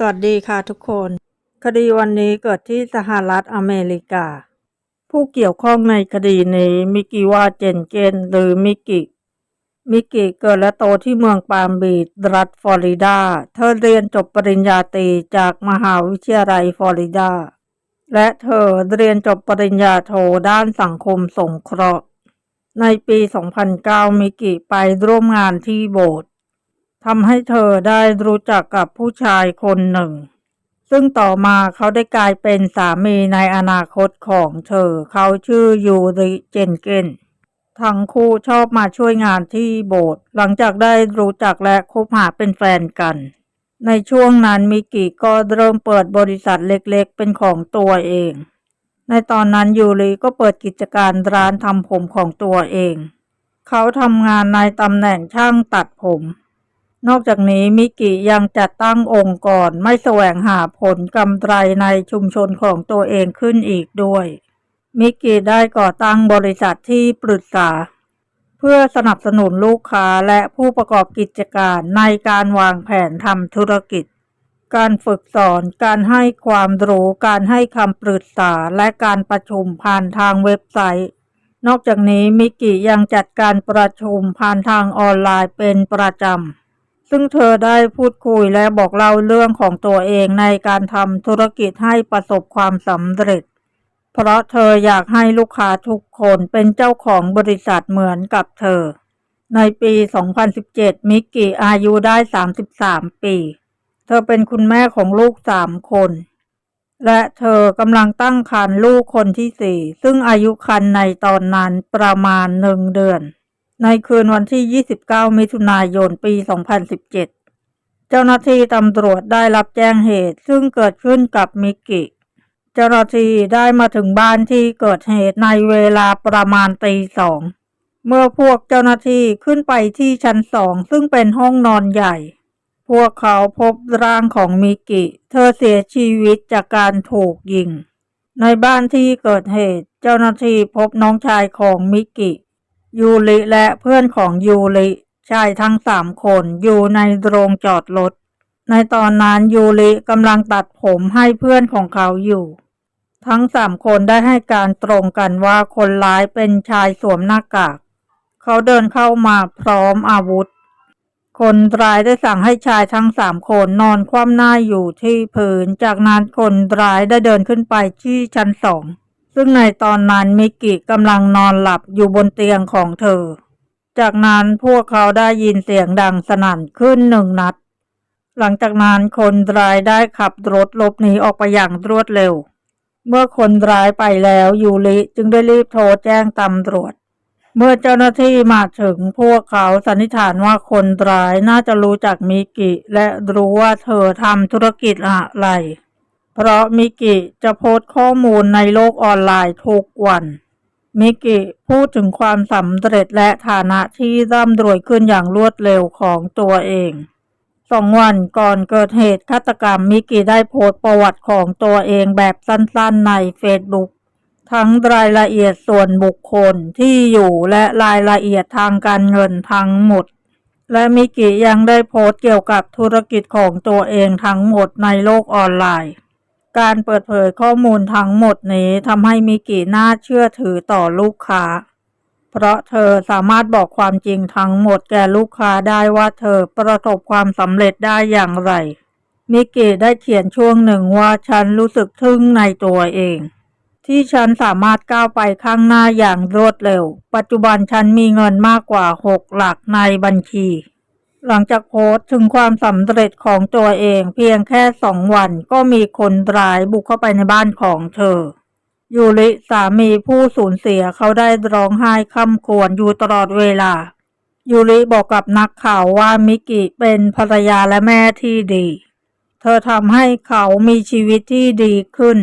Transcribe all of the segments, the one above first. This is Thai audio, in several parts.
สวัสดีค่ะทุกคน คดีวันนี้เกิดที่สหรัฐอเมริกา ผู้เกี่ยวข้องในคดีนี้มิกิว่าเจนเกนหรือมิกิ มิกิเกิดและโตที่เมืองปาล์มบีชรัฐฟลอริดา เธอเรียนจบปริญญาตรีจากมหาวิทยาลัยฟลอริดา และเธอเรียนจบปริญญาโทด้านสังคมสงเคราะห์ ในปี 2009 มิกิไปร่วมงานที่โบสถ์ ทำให้เธอได้รู้จักกับผู้ชายคนหนึ่ง ซึ่งต่อมาเขาได้กลายเป็นสามีในอนาคตของเธอ เขาชื่อยูริเจนเกนทั้งคู่ชอบมาช่วยงานที่โบสถ์หลังจากได้รู้จักและคบหาเป็นแฟนกัน ในช่วงนั้นมิกิก็เริ่มเปิดบริษัทเล็กๆ เป็นของตัวเอง ในตอนนั้นยูริก็เปิดกิจการร้านทำผมของตัวเอง เขาทำงานในตำแหน่งช่างตัดผม นอกจากนี้มิกิยังจัดตั้งองค์กรไม่แสวงหาผลกำไรในชุมชนของตัวเองขึ้นอีกด้วย มิกิได้ก่อตั้งบริษัทที่ปรึกษา เพื่อสนับสนุนลูกค้าและผู้ประกอบกิจการในการวางแผนทำธุรกิจ การฝึกสอน การให้ความรู้ การให้คำปรึกษา และการประชุมผ่านทางเว็บไซต์นอกจากนี้มิกิยังจัดการประชุมผ่านทางออนไลน์เป็นประจำ ซึ่งเธอได้พูดคุยและบอกเล่าเรื่องของตัวเองในการทำธุรกิจให้ประสบความสำเร็จ เพราะเธออยากให้ลูกค้าทุกคนเป็นเจ้าของบริษัทเหมือนกับเธอ ในปี 2017 มิกกี้อายุได้ 33 ปี เธอเป็นคุณแม่ของลูกสามคน และเธอกำลังตั้งครรภ์ลูกคนที่สี่ซึ่งอายุครรภ์ในตอนนั้นประมาณหนึ่งเดือน ในคืนวันที่ 29 มิถุนายน ปี 2017 เจ้าหน้าที่ตำรวจได้รับแจ้งเหตุ ซึ่งเกิดขึ้นกับมิกกี้ เจ้าหน้าที่ได้มาถึงบ้านที่เกิดเหตุในเวลาประมาณตีสอง เมื่อพวกเจ้าหน้าที่ขึ้นไปที่ชั้นสองซึ่งเป็นห้องนอนใหญ่ พวกเขาพบร่างของมิกกี้ เธอเสียชีวิตจากการถูกยิง ในบ้านที่เกิดเหตุ เจ้าหน้าที่พบน้องชายของมิกกี้ ยูริและเพื่อนของยูริชายทั้งสามคนอยู่ในโรงจอดรถ ในตอนนั้นยูริกำลังตัดผมให้เพื่อนของเขาอยู่ ทั้งสามคนได้ให้การตรงกันว่าคนร้ายเป็นชายสวมหน้ากาก เขาเดินเข้ามาพร้อมอาวุธ คนร้ายได้สั่งให้ชายทั้งสามคนนอนคว่ำหน้าอยู่ที่พื้น จากนั้นคนร้ายได้เดินขึ้นไปที่ชั้นสอง ซึ่งในตอนนั้นมิกิกำลังนอนหลับอยู่บนเตียงของเธอ จากนั้นพวกเขาได้ยินเสียงดังสนั่นขึ้นหนึ่งนัด หลังจากนั้นคนร้ายได้ขับรถหลบหนีออกไปอย่างรวดเร็ว เมื่อคนร้ายไปแล้วยูริจึงได้รีบโทรแจ้งตำรวจ เมื่อเจ้าหน้าที่มาถึงพวกเขาสันนิษฐานว่าคนร้ายน่าจะรู้จักมิกิและรู้ว่าเธอทำธุรกิจอะไร เพราะมิกิจะโพสต์ข้อมูลในโลกออนไลน์ทุกวัน มิกิพูดถึงความสำเร็จและฐานะที่ร่ำรวยขึ้นอย่างรวดเร็วของตัวเองสองวันก่อนเกิดเหตุฆาตกรรมมิกิได้โพสต์ประวัติของตัวเองแบบสั้นๆในเฟซบุ๊กทั้งรายละเอียดส่วนบุคคลที่อยู่และรายละเอียดทางการเงินทั้งหมด และมิกิยังได้โพสต์เกี่ยวกับธุรกิจของตัวเองทั้งหมดในโลกออนไลน์ การเปิดเผยข้อมูลทั้งหมดนี้ทำให้มิกิน่าเชื่อถือต่อลูกค้า เพราะเธอสามารถบอกความจริงทั้งหมดแก่ลูกค้าได้ว่าเธอประสบความสำเร็จได้อย่างไร มิกิได้เขียนช่วงหนึ่งว่าฉันรู้สึกทึ่งในตัวเอง ที่ฉันสามารถก้าวไปข้างหน้าอย่างรวดเร็ว ปัจจุบันฉันมีเงินมากกว่าหกหลักในบัญชี หลังจากโพสต์ถึงความสำเร็จของตัวเองเพียงแค่สองวันก็มีคนร้ายบุกเข้าไปในบ้านของเธอ ยูริสามีผู้สูญเสียเขาได้ร้องไห้ค่ำควรอยู่ตลอดเวลา ยูริบอกกับนักข่าวว่ามิกิเป็นภรรยาและแม่ที่ดี เธอทำให้เขามีชีวิตที่ดีขึ้น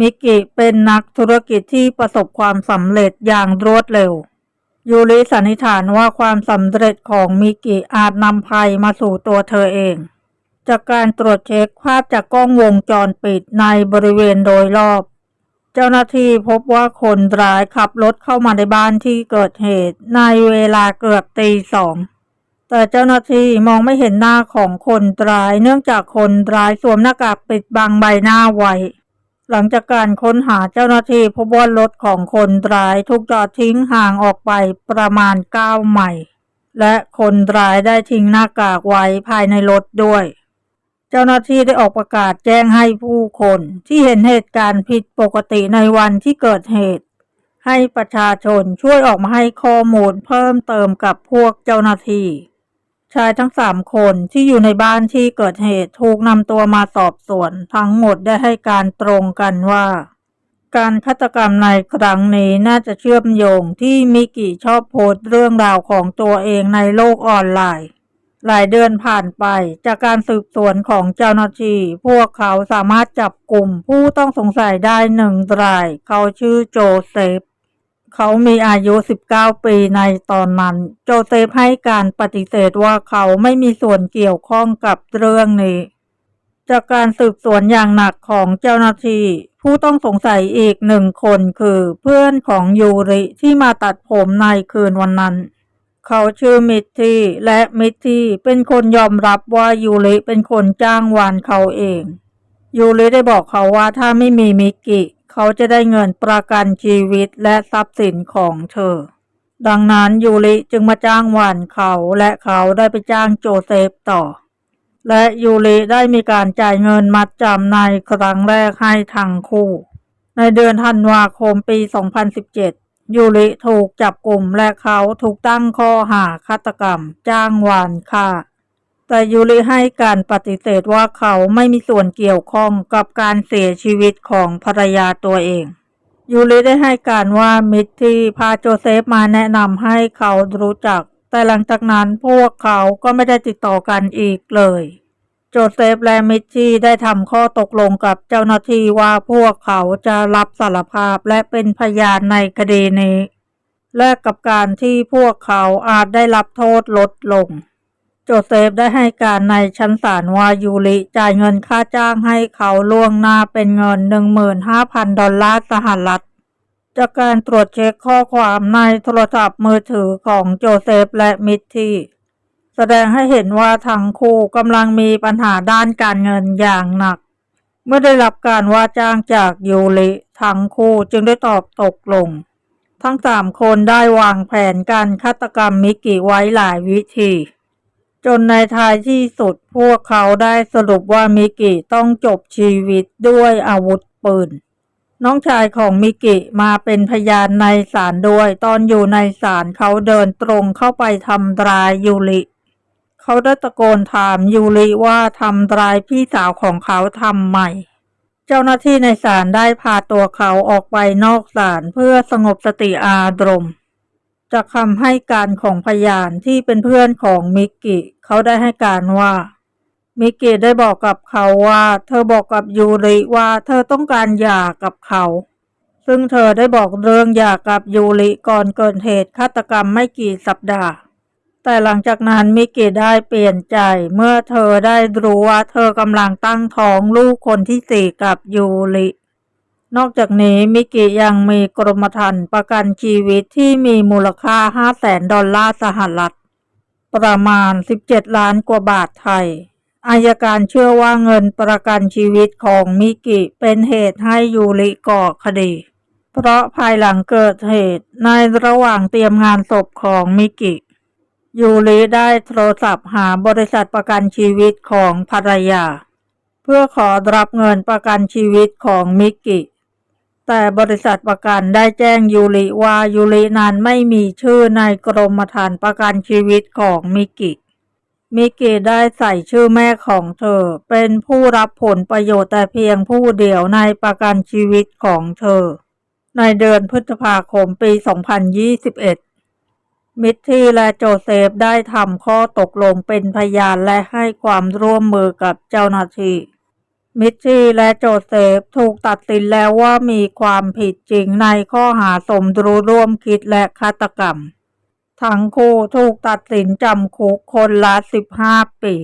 มิกิเป็นนักธุรกิจที่ประสบความสำเร็จอย่างรวดเร็ว ยูริสันนิษฐานว่าความสำเร็จของมิกิอาจนำภัยมาสู่ตัวเธอเอง จากการตรวจเช็คภาพจากกล้องวงจรปิดในบริเวณโดยรอบ เจ้าหน้าที่พบว่าคนร้ายขับรถเข้ามาในบ้านที่เกิดเหตุในเวลาเกือบตีสองแต่เจ้าหน้าที่มองไม่เห็นหน้าของคนร้าย เนื่องจากคนร้ายสวมหน้ากากปิดบังใบหน้าไว้ หลังจากการค้นหาเจ้าหน้าที่พบว่ารถของคนร้ายถูกจอดทิ้งห่างออกไปประมาณ 9 ไมล์และคนร้ายได้ทิ้งหน้ากากไว้ภายในรถด้วย เจ้าหน้าที่ได้ออกประกาศแจ้งให้ผู้คนที่เห็นเหตุการณ์ผิดปกติในวันที่เกิดเหตุ ให้ประชาชนช่วยออกมาให้ข้อมูลเพิ่มเติมกับพวกเจ้าหน้าที่ ชายทั้งสามคนที่อยู่ในบ้านที่เกิดเหตุถูกนำตัวมาสอบสวน ทั้งหมดได้ให้การตรงกันว่า การฆาตกรรมในครั้งนี้น่าจะเชื่อมโยงที่มิกิชอบโพสต์เรื่องราวของตัวเองในโลกออนไลน์ หลายเดือนผ่านไปจากการสืบสวนของเจ้าหน้าที่พวกเขาสามารถจับกลุ่มผู้ต้องสงสัยได้หนึ่งราย เขาชื่อโจเซฟ เขามีอายุ 19 ปีในตอนนั้น โจเซฟให้การปฏิเสธว่าเขาไม่มีส่วนเกี่ยวข้องกับเรื่องนี้ จากการสืบสวนอย่างหนักของเจ้าหน้าที่ผู้ต้องสงสัยอีกหนึ่งคนคือเพื่อนของยูริที่มาตัดผมในคืนวันนั้น เขาชื่อมิตตี้และมิตตี้เป็นคนยอมรับว่ายูริเป็นคนจ้างวานเขาเองยูริได้บอกเขาว่าถ้าไม่มีมิกิ เขาจะได้เงินประกันชีวิตและทรัพย์สินของเธอ ดังนั้นยูริจึงมาจ้างวานเขาและเขาได้ไปจ้างโจเซฟต่อ และยูริได้มีการจ่ายเงินมัดจำในครั้งแรกให้ทั้งคู่ ในเดือนธันวาคมปี 2017ยูริถูกจับกลุ่มและเขาถูกตั้งข้อหาฆาตกรรม จ้างวานฆ่า แต่ยูริให้การปฏิเสธว่าเขาไม่มีส่วนเกี่ยวข้องกับการเสียชีวิตของภรรยาตัวเอง ยูริได้ให้การว่ามิตรที่พาโจเซฟมาแนะนำให้เขารู้จัก แต่หลังจากนั้นพวกเขาก็ไม่ได้ติดต่อกันอีกเลย โจเซฟและมิตชี่ได้ทำข้อตกลงกับเจ้าหน้าที่ว่าพวกเขาจะรับสารภาพและเป็นพยานในคดีนี้ แลกกับการที่พวกเขาอาจได้รับโทษลดลง โจเซฟได้ให้การในชั้นศาลว่ายูริจ่ายเงินค่าจ้างให้เขาล่วงหน้าเป็นเงิน 15,000 ดอลลาร์สหรัฐ จากการตรวจเช็คข้อความในโทรศัพท์มือถือของโจเซฟและมิตทีแสดงให้เห็นว่าทั้งคู่กำลังมีปัญหาด้านการเงินอย่างหนัก เมื่อได้รับการว่าจ้างจากยูริทั้งคู่จึงได้ตอบตกลง ทั้งสามคนได้วางแผนการฆาตกรรมมิกิไว้หลายวิธี จนในท้ายที่สุดพวกเขาได้สรุปว่ามิกิต้องจบชีวิตด้วยอาวุธปืน น้องชายของมิกิมาเป็นพยานในศาลด้วย ตอนอยู่ในศาลเขาเดินตรงเข้าไปทำร้ายยูริเขาได้ตะโกนถามยูริว่าทำร้ายพี่สาวของเขาทำไมเจ้าหน้าที่ในศาลได้พาตัวเขาออกไปนอกศาลเพื่อสงบสติอารมณ์ จากคำให้การของพยานที่เป็นเพื่อนของมิกกิเขาได้ให้การว่า มิกกิได้บอกกับเขาว่า เธอบอกกับยูริว่าเธอต้องการหย่ากับเขา ซึ่งเธอได้บอกเรื่องหย่ากับยูริก่อนเกิดเหตุฆาตกรรมไม่กี่สัปดาห์ แต่หลังจากนั้นมิกกิได้เปลี่ยนใจเมื่อเธอได้รู้ว่าเธอกำลังตั้งท้องลูกคนที่สี่กับยูริ นอกจากนี้มิกกิยังมีกรมธรรม์ประกันชีวิตที่มีมูลค่า 5 แสนดอลลาร์สหรัฐ ประมาณ 17 ล้านกว่าบาทไทย อายการเชื่อว่าเงินประกันชีวิตของมิกิเป็นเหตุให้ยูริก่อคดี เพราะภายหลังเกิดเหตุในระหว่างเตรียมงานศพของมิกิ ยูริได้โทรศัพท์หาบริษัทประกันชีวิตของภรรยา เพื่อขอรับเงินประกันชีวิตของมิกิ แต่บริษัทประกันได้แจ้งยูริว่ายูรินั้นไม่มีชื่อในกรมธรรม์ประกันชีวิตของมิกิ มิกิได้ใส่ชื่อแม่ของเธอ เป็นผู้รับผลประโยชน์แต่เพียงผู้เดียวในประกันชีวิตของเธอ ในเดือนพฤษภาคมปี 2021มิตที่และโจเซฟได้ทำข้อตกลงเป็นพยานและให้ความร่วมมือกับเจ้าหน้าที่ มิตชีและโจเซฟถูกตัดสินแล้วว่ามีความผิดจริงในข้อหาสมรู้ร่วมคิดและฆาตกรรม ทั้งคู่ถูกตัดสินจำคุกคนละ 15 ปี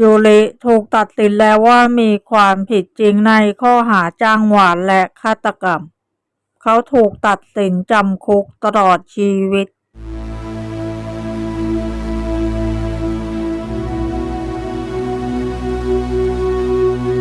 ยูริถูกตัดสินแล้วว่ามีความผิดจริงในข้อหาจ้างหวานและฆาตกรรม เขาถูกตัดสินจำคุกตลอดชีวิต